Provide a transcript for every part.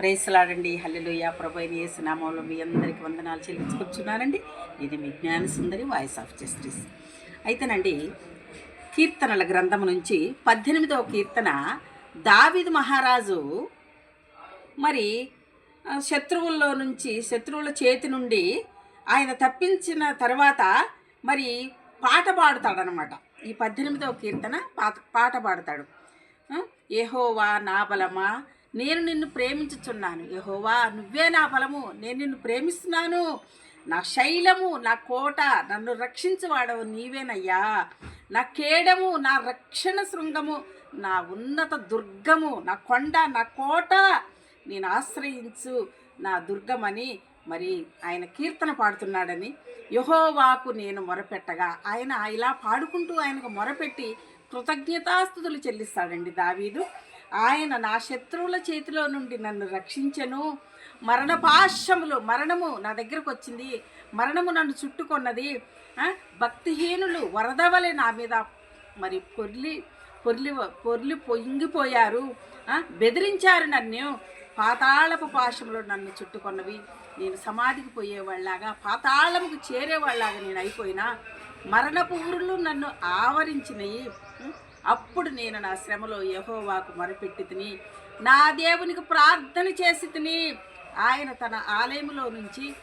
ప్రేసలాడండి. హల్లెలూయ. ప్రభు నామంలో మీ అందరికీ వందనాలు చెల్లించుకొచ్చున్నారండి ఇది మీ జ్ఞాన సుందరి వాయిస్ ఆఫ్ జస్టిస్. అయితేనండి కీర్తనల గ్రంథం నుంచి పద్దెనిమిదవ కీర్తన దావిద్ మహారాజు మరి శత్రువుల్లో నుంచి శత్రువుల చేతి నుండి ఆయన తప్పించిన తర్వాత మరి పాట పాడుతాడనమాట ఈ పద్దెనిమిదవ కీర్తన పాట పాట పాడతాడు. ఆ, నా బలమా? నేను నిన్ను ప్రేమించుచున్నాను. యహోవా నువ్వే నా బలము. నేను నిన్ను ప్రేమిస్తున్నాను. నా శైలము నా కోట నన్ను రక్షించువాడవు నీవేనయ్యా. నా కేడము నా రక్షణ శృంగము నా ఉన్నత దుర్గము నా కొండ నా కోట నేను ఆశ్రయించు నా దుర్గమని మరి ఆయన కీర్తన పాడుతున్నాడని యహోవాకు నేను మొరపెట్టగా ఆయన ఇలా పాడుకుంటూ ఆయనకు మొరపెట్టి కృతజ్ఞతాస్థుతులు చెల్లిస్తాడండి దావీదు. ఆయన నా శత్రువుల చేతిలో నుండి నన్ను రక్షించెను. మరణ పాశములు మరణము నా దగ్గరకు వచ్చింది. మరణము నన్ను చుట్టుకొన్నది. భక్తిహీనులు వరదవలే నా మీద మరి పొర్లి పొర్లి పొర్లి పొంగిపోయారు బెదిరించారు నన్ను. పాతాళపు పాశములు నన్ను చుట్టుకొన్నవి. నేను సమాధికి పోయేవాళ్ళలాగా పాతాళముకు చేరేవాళ్ళలాగా నేను అయిపోయినా. మరణపు ఊరులు నన్ను ఆవరించినవి అప్పుడు నేను నా శ్రమలో యహోవాకు మొరపెట్టి తిని నా దేవునికి ప్రార్థన చేసి తిని ఆయన తన ఆలయంలో నుంచి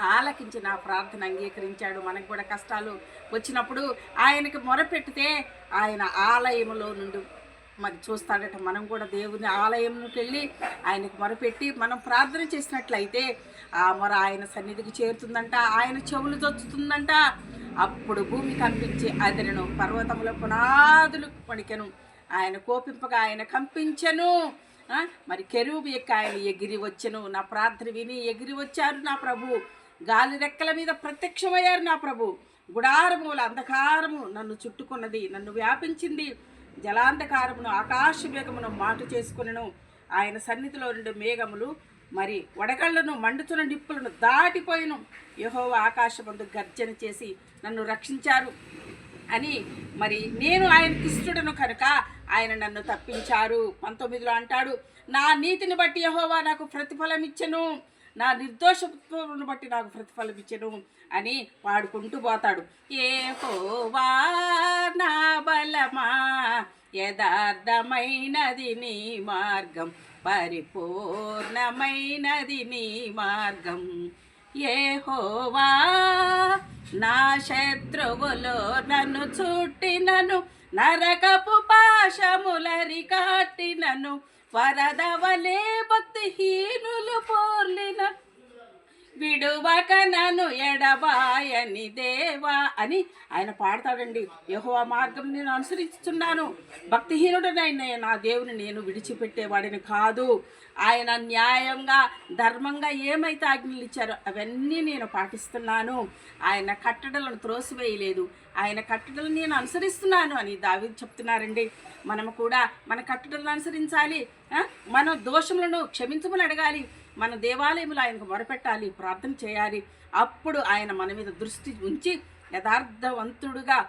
ఆలకించి నా ప్రార్థన అంగీకరించాడు. మనకు కూడా కష్టాలు వచ్చినప్పుడు ఆయనకి మొరపెట్టితే ఆయన ఆలయంలో నుండి మరి చూస్తాడట. మనం కూడా దేవుని ఆలయంకి వెళ్ళి ఆయనకు మొరపెట్టి మనం ప్రార్థన చేసినట్లయితే ఆ మొర ఆయన సన్నిధికి చేరుతుందంట ఆయన చెవులు దొచ్చుతుందంట అప్పుడు భూమి కంపించి అదిరను పర్వతముల పునాదులు పడికెను ఆయన కోపింపగా ఆయన కంపించెను. మరి కెరూబు ఎక్క ఆయన ఎగిరి వచ్చెను. నా ప్రార్థన విని ఎగిరి వచ్చారు నా ప్రభు. గాలి రెక్కల మీద ప్రత్యక్షమయ్యారు నా ప్రభు. గుడారముల అంధకారము నన్ను చుట్టుకున్నది నన్ను వ్యాపించింది. జలాంధకారమును ఆకాశ వేగమును మాటు చేసుకునను. ఆయన సన్నిధిలో రెండు మేఘములు మరి వడగళ్ళను మండుతున్న నిప్పులను దాటిపోయిను. యహోవ ఆకాశమందు గర్జన చేసి నన్ను రక్షించారు అని మరి నేను ఆయనకి ఇష్టడను కనుక ఆయన నన్ను తప్పించారు. పంతొమ్మిదిలో అంటాడు నా నీతిని బట్టి యహోవా నాకు ప్రతిఫలం ఇచ్చెను నా నిర్దోషత్వమును బట్టి నాకు ప్రతిఫలం ఇచ్చను అని పాడుకుంటూ పోతాడు. ఏ హోవా నా బలమా? యథార్థమైనది నీ మార్గం పరిపూర్ణమైనది నీ మార్గం. ఏ హోవా నా శత్రువులో నన్ను చుట్టినను నరకపు పాశములరి కాటినను వరదవలే భక్తిహీనులు పో విడువక నన్ను ఎడబాయని దేవా అని ఆయన పాడతాడండి. యహో మార్గం నేను అనుసరిస్తున్నాను. భక్తిహీనుడనైన నా దేవుని నేను విడిచిపెట్టేవాడిని కాదు. ఆయన న్యాయంగా ధర్మంగా ఏమైతే ఆజ్ఞలు ఇచ్చారో అవన్నీ నేను పాటిస్తున్నాను. ఆయన కట్టడలను త్రోసివేయలేదు. ఆయన కట్టడలు నేను అనుసరిస్తున్నాను అని దావి చెప్తున్నారండి. మనము కూడా మన కట్టడలను అనుసరించాలి. మనం మన దోషములను క్షమించమని అడగాలి. మన దేవాలయంలో ఆయనకు మొరపెట్టాలి ప్రార్థన చేయాలి. అప్పుడు ఆయన మన మీద దృష్టి ఉంచి యథార్థవంతుడుగా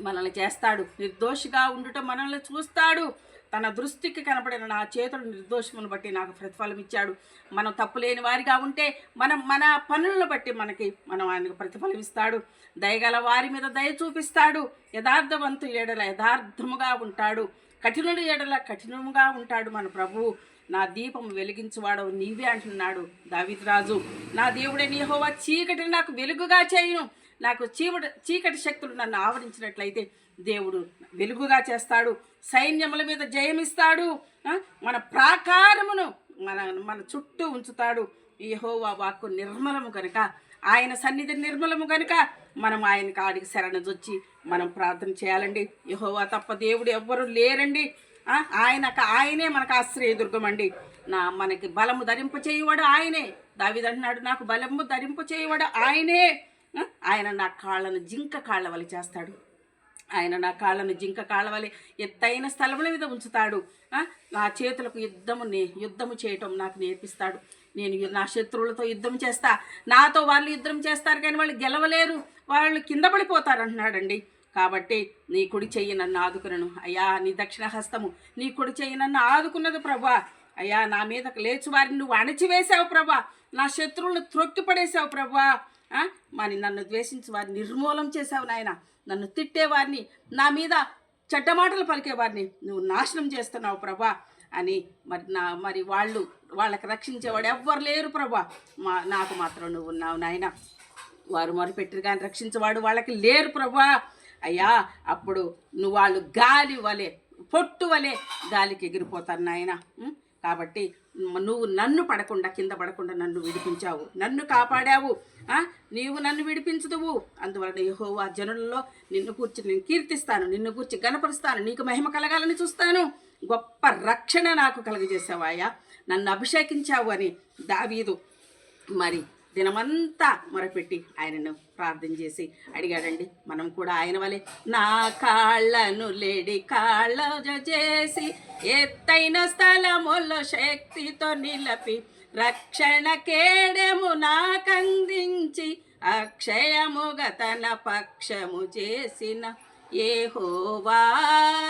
మనల్ని చేస్తాడు. నిర్దోషిగా ఉండుట మనల్ని చూస్తాడు. తన దృష్టికి కనపడిన నా చేతుడు నిర్దోషమును బట్టి నాకు ప్రతిఫలం ఇచ్చాడు. మనం తప్పులేని వారిగా ఉంటే మనం మన పనులను బట్టి మనకి మనం ఆయనకు ప్రతిఫలం ఇస్తాడు. దయగల వారి మీద దయ చూపిస్తాడు. యథార్థవంతు ఏడల యథార్థముగా ఉంటాడు. కఠినుడు ఏడల కఠినముగా ఉంటాడు మన ప్రభువు. నా దీపం వెలిగించువాడవు నీవే అంటున్నాడు దావిద్రాజు. నా దేవుడే నీహోవా చీకటిని నాకు వెలుగుగా చేయును. నాకు చీకటి చీకటి శక్తులు నన్ను ఆవరించినట్లయితే దేవుడు వెలుగుగా చేస్తాడు. సైన్యముల మీద జయమిస్తాడు. మన ప్రాకారమును మన మన చుట్టూ ఉంచుతాడు. యహోవా వాక్కు నిర్మలము కనుక ఆయన సన్నిధి నిర్మలము కనుక మనం ఆయన కాడికి శరణజొచ్చి మనం ప్రార్థన చేయాలండి. యహోవా తప్ప దేవుడు ఎవ్వరు లేరండి. ఆయన ఆయనే మనకు ఆశ్రయదుర్గం అండి నా మనకి బలము ధరింపు చేయవాడు ఆయనే. దావిదంటున్నాడు నాకు బలము ధరింపు చేయవాడు ఆయనే. ఆయన నా కాళ్ళను జింక కాళ్ళ వలి చేస్తాడు. ఆయన నా కాళ్ళను జింక కాళ్ళ వలి ఎత్తైన స్థలముల మీద ఉంచుతాడు. నా చేతులకు యుద్ధము నే యుద్ధము చేయటం నాకు నేర్పిస్తాడు. నేను నా శత్రువులతో యుద్ధం చేస్తా. నాతో వాళ్ళు యుద్ధం చేస్తారు కానీ వాళ్ళు గెలవలేరు. వాళ్ళు కింద పడిపోతారు అంటున్నాడండి. కాబట్టి నీ కుడి చెయ్యి నన్ను ఆదుకునను. అయ్యా నీ దక్షిణ హస్తము నీ కుడి చెయ్యి నన్ను ఆదుకున్నది ప్రభా అయ్యా నా మీదకు లేచి వారిని నువ్వు అణచివేశావు ప్రభా నా శత్రువులను త్రొక్కిపడేశావు ప్రభా మరి నన్ను ద్వేషించి వారిని నిర్మూలం చేశావు నాయన. నన్ను తిట్టేవారిని నా మీద చెడ్డ మాటలు పలికేవారిని నువ్వు నాశనం చేస్తున్నావు ప్రభా అని మరి నా మరి వాళ్ళు వాళ్ళకి రక్షించేవాడు ఎవ్వరు లేరు ప్రభా మా నాకు మాత్రం నువ్వు ఉన్నావు నాయన. వారు మొరపెట్టిరు కానీ రక్షించేవాడు వాళ్ళకి లేరు ప్రభా అయ్యా అప్పుడు నువ్వు వాళ్ళు గాలి వలె పొట్టు వలె గాలికి ఎగిరిపోతాను నాయన. కాబట్టి నువ్వు నన్ను పడకుండా కింద పడకుండా నన్ను విడిపించావు. నన్ను కాపాడావు. నీవు నన్ను విడిపించుదువు. అందువలన యెహోవా జనులలో నిన్ను కూర్చి నేను కీర్తిస్తాను నిన్ను కూర్చి గణపరుస్తాను నీకు మహిమ కలగాలని చూస్తాను. గొప్ప రక్షణ నాకు కలుగజేసావాయా నన్ను అభిషేకించావు అని దావీదు మరి దినమంతా మొరపెట్టి ఆయనను ప్రార్థన చేసి అడిగాడండి. మనం కూడా ఆయన వలె నా కాళ్ళను లేడి కాళ్ళ చేసి ఎత్తైన స్థలములో శక్తితో నిలపి రక్షణ కేడము నాకందించి అక్షయముగా తన పక్షము చేసిన ఏహోవా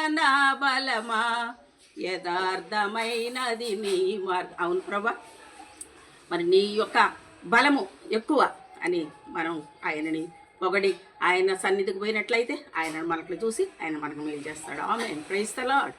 నా బలమా. యథార్థమైనది నీ మార్గం. అవును ప్రభా మరి నీ యొక్క బలము ఎక్కువ. అని మనం ఆయనని ఒకటి ఆయన సన్నిధికి పోయినట్లయితే ఆయన మనకు చూసి ఆయన మనకు మేలు చేస్తాడు. ఆమె ప్రైస్ ద లాడ్